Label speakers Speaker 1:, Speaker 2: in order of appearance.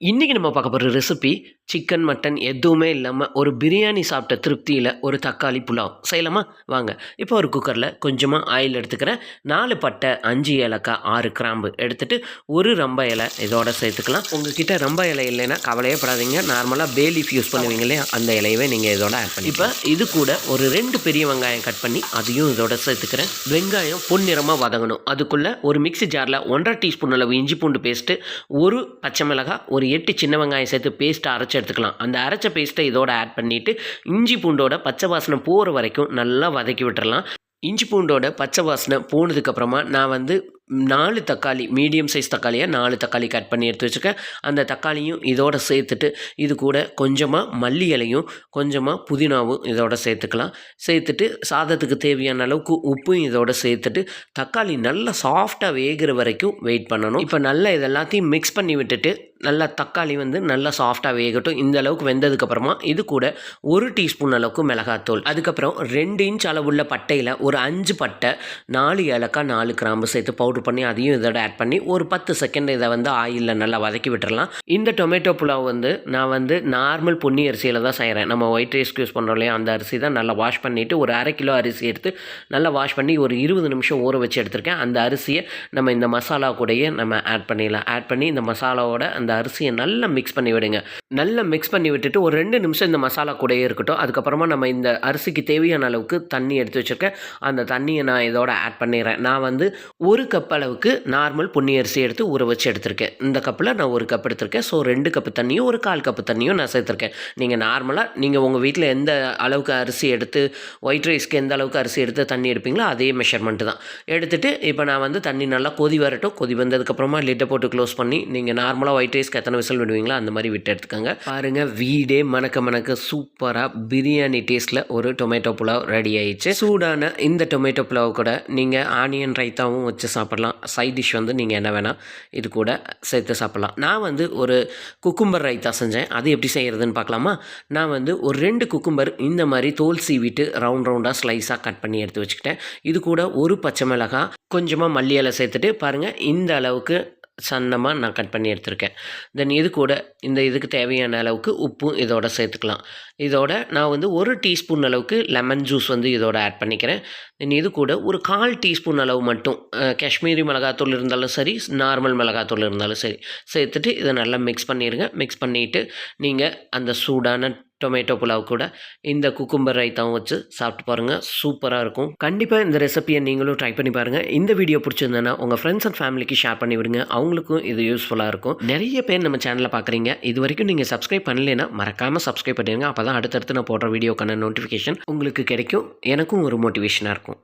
Speaker 1: இன்றைக்கி நம்ம பார்க்க போகிற ரெசிபி சிக்கன் மட்டன் எதுவுமே இல்லாமல் ஒரு பிரியாணி சாப்பிட்ட திருப்தியில் ஒரு தக்காளி புலாவ். செய்யலாமா? வாங்க. இப்போ ஒரு குக்கரில் கொஞ்சமாக ஆயில் எடுத்துக்கிறேன். நாலு பட்டை அஞ்சு ஏலக்காய் ஆறு கிராம்பு எடுத்துகிட்டு ஒரு ரம்ப இலை இதோட சேர்த்துக்கலாம். உங்ககிட்ட ரம்ப இலை இல்லைன்னா கவலையே படாதீங்க. நார்மலாக பேலீஃப் யூஸ் பண்ணுவீங்க இல்லையா? அந்த இலையவே நீங்கள் இதோட ஆட் பண்ணி இப்போ இது கூட ஒரு ரெண்டு பெரிய வெங்காயம் கட் பண்ணி அதையும் இதோட சேர்த்துக்கிறேன். வெங்காயம் பொன்னிறமாக வதங்கணும். அதுக்குள்ளே ஒரு மிக்ஸி ஜாரில் ஒன்றரை டீஸ்பூன் அளவு இஞ்சி பூண்டு பேஸ்ட்டு ஒரு பச்சை மிளகாய் ஒரு எட்டு சின்ன வெங்காயம் சேர்த்து பேஸ்ட்டை அரைச்சி எடுத்துக்கலாம். அந்த அரைச்ச பேஸ்ட்டை இதோட ஆட் பண்ணிவிட்டு இஞ்சி பூண்டோட பச்சை வாசனை போகிற வரைக்கும் நல்லா வதக்கி விட்டுறலாம். இஞ்சி பூண்டோட பச்சை வாசனை போனதுக்கப்புறமா நான் வந்து நாலு தக்காளி மீடியம் சைஸ் தக்காளியாக நாலு தக்காளி கட் பண்ணி எடுத்து வச்சுருக்கேன். அந்த தக்காளியும் இதோட சேர்த்துட்டு இது கூட கொஞ்சமாக மல்லி இலையும் கொஞ்சமாக புதினாவும் இதோட சேர்த்துக்கலாம். சேர்த்துட்டு சாதத்துக்கு தேவையான அளவுக்கு உப்பும் இதோட சேர்த்துட்டு தக்காளி நல்லா சாஃப்டாக வேகிற வரைக்கும் வெயிட் பண்ணணும். இப்போ நல்லா இதெல்லாத்தையும் மிக்ஸ் பண்ணி விட்டுட்டு நல்லா தக்காளி வந்து நல்லா சாஃப்டாக வேகட்டும். இந்த அளவுக்கு வெந்ததுக்கப்புறமா இது கூட ஒரு டீஸ்பூன் அளவுக்கு மிளகாத்தூள். அதுக்கப்புறம் ரெண்டு இன்ச் அளவுள்ள பட்டையில் ஒரு அஞ்சு பட்டை நாலு ஏலக்காய் நாலு கிராம்பு சேர்த்து பவுடர் பண்ணி அதையும் இதோட ஆட் பண்ணி ஒரு பத்து செகண்ட் இதை வந்து ஆயிலில் நல்லா வதக்கி விட்டுறலாம். இந்த டொமேட்டோ புலாவ் வந்து நான் வந்து நார்மல் பொன்னி அரிசியில் தான் செய்கிறேன் நம்ம ஒயிட் ரைஸ்க்கு யூஸ் பண்ணுறோம் இல்லையா அந்த அரிசி தான் நல்லா வாஷ் பண்ணிவிட்டு ஒரு அரை கிலோ அரிசி எடுத்து நல்லா வாஷ் பண்ணி ஒரு இருபது நிமிஷம் ஊற வச்சு எடுத்திருக்கேன். அந்த அரிசியை நம்ம இந்த மசாலா கூடயே நம்ம ஆட் பண்ணிடலாம். ஆட் பண்ணி இந்த மசாலாவோட அந்த அரிசியை நல்லா மிக்ஸ் பண்ணி விடுங்க. நல்லா மிக்ஸ் பண்ணி விட்டுட்டு ஒரு ரெண்டு நிமிஷம் இந்த மசாலா கூடயே இருக்கட்டும். அதுக்கப்புறமா நம்ம இந்த அரிசிக்கு தேவையான அளவுக்கு தண்ணி எடுத்து வச்சுருக்கேன். அந்த தண்ணியை நான் இதோட ஆட் பண்ணிடுறேன். நான் வந்து ஒரு கப் அளவுக்கு நார்மல் புண்ணி அரிசி எடுத்து ஊற வச்சு எடுத்திருக்கேன். இந்த கப்பில் நான் ஒரு கப் எடுத்திருக்கேன். ஸோ ரெண்டு கப்பு தண்ணியும் ஒரு கால் கப்பு தண்ணியும் நான் சேர்த்துருக்கேன். நீங்கள் நார்மலாக நீங்கள் உங்கள் வீட்டில் எந்த அளவுக்கு அரிசி எடுத்து ஒயிட் ரைஸ்க்கு எந்த அளவுக்கு அரிசி எடுத்து தண்ணி எடுப்பீங்களோ அதே மெஷர்மெண்ட்டு தான். எடுத்துகிட்டு இப்போ நான் வந்து தண்ணி நல்லா கொதி வரட்டும். கொதி வந்ததுக்கப்புறமா லிட்டை போட்டு க்ளோஸ் பண்ணி நீங்கள் நார்மலாக ஒயிட் ரைஸ்க்கு எத்தனை விசில் விடுவீங்களோ அந்த மாதிரி விட்டு எடுத்துக்கோங்க. பாருங்கள் வீடே மணக்க மணக்க சூப்பராக பிரியாணி டேஸ்ட்டில் ஒரு டொமேட்டோ புலாவ் ரெடி ஆயிடுச்சு. சூடான இந்த டொமேட்டோ புலாவ் கூட நீங்கள் ஆனியன் ரைத்தாவும் வச்சு சாப்பிட்லாம். சைட் டிஷ் வந்து நீங்கள் என்ன வேணால் இது கூட சேர்த்து சாப்பிட்லாம். நான் வந்து ஒரு குக்கும்பர் ரைத்தா செஞ்சேன். அது எப்படி செய்கிறதுன்னு பார்க்கலாமா? நான் வந்து ஒரு ரெண்டு குக்கும்பர் இந்த மாதிரி தோல் சீவிட்டு ரவுண்ட் ரவுண்டாக ஸ்லைஸாக கட் பண்ணி எடுத்து வச்சுக்கிட்டேன். இது கூட ஒரு பச்சை மிளகாய் கொஞ்சமாக மல்லி இலை சேர்த்துட்டு பாருங்கள் இந்த அளவுக்கு சன்னமாக நான் கட் பண்ணி எடுத்திருக்கேன். தென் இது கூட இந்த இதுக்கு தேவையான அளவுக்கு உப்பும் இதோட சேர்த்துக்கலாம். இதோட நான் வந்து ஒரு டீஸ்பூன் அளவுக்கு லெமன் ஜூஸ் வந்து இதோட ஆட் பண்ணிக்கிறேன். தென் இது கூட ஒரு கால் டீஸ்பூன் அளவு மட்டும் காஷ்மீரி மிளகாத்தூள் இருந்தாலும் சரி நார்மல் மிளகாத்தூள் இருந்தாலும் சரி சேர்த்துட்டு இதை நல்லா மிக்ஸ் பண்ணிடுங்க மிக்ஸ் பண்ணிவிட்டு நீங்கள் அந்த சூடான டொமேட்டோ புலாவ் கூட இந்த குக்கும்பர் ரைத்தாவும் வச்சு சாப்பிட்டு பாருங்கள் சூப்பராக இருக்கும். கண்டிப்பாக இந்த ரெசிபியை நீங்களும் ட்ரை பண்ணி பாருங்கள் இந்த வீடியோ பிடிச்சிருந்தேன்னா உங்கள் ஃப்ரெண்ட்ஸ் அண்ட் ஃபேமிலிக்கு ஷேர் பண்ணி விடுங்க. அவங்களுக்கும் இது யூஸ்ஃபுல்லாக இருக்கும். நிறைய பேர் நம்ம சேனலில் பார்க்குறீங்க இது வரைக்கும் நீங்கள் சப்ஸ்கிரைப் பண்ணலைன்னா மறக்காமல் சப்ஸ்கிரைப் பண்ணிடுங்க. அப்போ தான் அடுத்தடுத்து நான் போடுற வீடியோக்கான நோட்டிஃபிகேஷன் உங்களுக்கு கிடைக்கும். எனக்கும் ஒரு மோட்டிவேஷனாக இருக்கும்.